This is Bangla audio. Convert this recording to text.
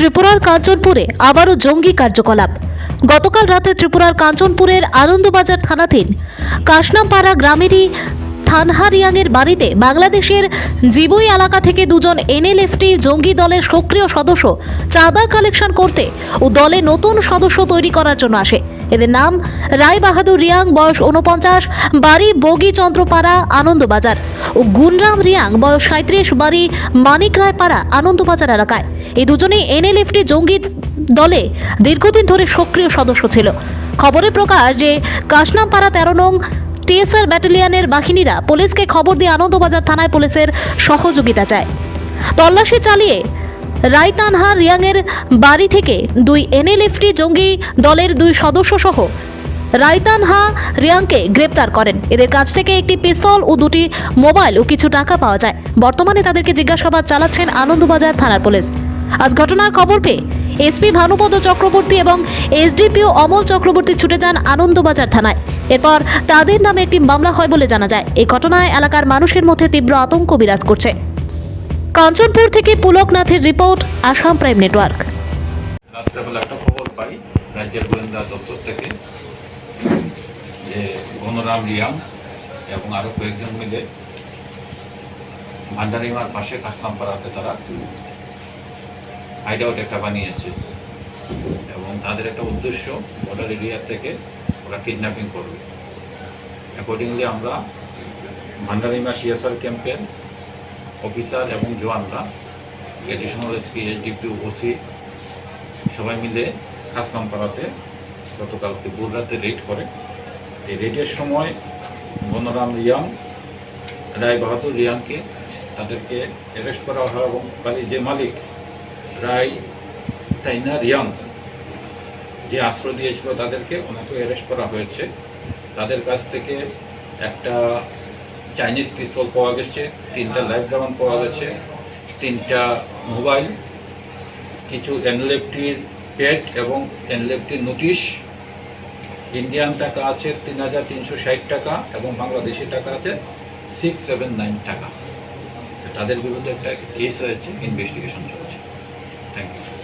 ত্রিপুরার কাঞ্চনপুরে আবারও জঙ্গি কার্যকলাপ। গতকাল রাতে ত্রিপুরার কাঞ্চনপুরের আনন্দবাজার থানাধীন কাশনামপাড়া গ্রামেরই থানহারিয়াংয়ের বাড়িতে বাংলাদেশের জিবুই এলাকা থেকে দুজন এনএলএফটি জঙ্গি দলের সক্রিয় সদস্য চাঁদা কালেকশন করতে ও দলে নতুন সদস্য তৈরি করার জন্য আসে। এদের নাম রায় বাহাদুর রিয়াং, বয়স উনপঞ্চাশ বাড়ি বগিচন্দ্রপাড়া, আনন্দবাজার ও গুনরাম রিয়াং, বয়স সাঁত্রিশ বাড়ি মানিক রায় পাড়া আনন্দবাজার এলাকায়। এই দুজনেই এনএলএফটি জঙ্গি দলে দীর্ঘদিন ধরে সক্রিয় সদস্য ছিল। খবরে প্রকাশ যে কাশনামপাড়া তেরো নং টিএসআর ব্যাটালিয়নের বাহিনীরা পুলিশকে খবর দিয়ে আনন্দবাজার থানায় পুলিশের সহযোগিতা চায়। তল্লাশি চালিয়ে রাইতানহা রিয়াংয়ের বাড়ি থেকে দুই এনএলএফটি জঙ্গি দলের দুই সদস্য সহ রাইতানহা রিয়াংকে গ্রেপ্তার করেন। এদের কাছ থেকে একটি পিস্তল ও দুটি মোবাইল ও কিছু টাকা পাওয়া যায়। বর্তমানে তাদেরকে জিজ্ঞাসাবাদ চালাচ্ছেন আনন্দবাজার থানার পুলিশ। আজ ঘটনার খবর পেয়ে এসপি ভানুপদ চক্রবর্তী এবং এসডিপিও অমল চক্রবর্তী ছুটে যান আনন্দবাজার থানায়। এরপর তাদের নামে একটি মামলা হয় বলে জানা যায়। এই ঘটনায় এলাকার মানুষের মধ্যে তীব্র আতঙ্ক বিরাজ করছে। কাঞ্চনপুর থেকে পুলকনাথের রিপোর্ট, আসাম প্রাইম নেটওয়ার্ক। রাজ্যের গোয়েন্দা দপ্তর থেকে, যে রিয়াম এবং কয়েকজন মিলে ভান্ডারিমার পাশে কাসলামপাড়াতে তারা হাইড আউট একটা বানিয়েছে। এবং তাদের একটা উদ্দেশ্য বর্ডার এরিয়া থেকে ওরা কিডন্যাপিং করবে। অ্যাকর্ডিংলি আমরা ভান্ডারিমা সিএসআর ক্যাম্পের অফিসার এবং জওয়ানরা এডিশনাল এসপি এসডিপি ওসি সবাই মিলে কাসলামপাড়াতে গতকালকে ভোর রাতে রেড করে। এই রেডের সময় বনরাম রিয়াং রায় বাহাদুর রিয়াংকে তাদেরকে অ্যারেস্ট করা হয় এবং বাড়ির যে মালিক রায় তাইনা রিয়াং যে আশ্রয় দিয়েছিল তাদেরকে ওনাকে অ্যারেস্ট করা হয়েছে। তাদের কাছ থেকে একটা চাইনিজ পিস্তল পাওয়া গেছে তিনটা লাইফ রাউন্ড পাওয়া গেছে তিনটা মোবাইল কিছু এনলেফটির পেড এবং এনলেফটির নোটিশ ইন্ডিয়ান টাকা আছে তিন হাজার তিনশো ষাট টাকা এবং বাংলাদেশি টাকা আছে সিক্স সেভেন নাইন টাকা। তাদের বিরুদ্ধে একটা কেস হয়েছে ইনভেস্টিগেশন চলছে। Thank you.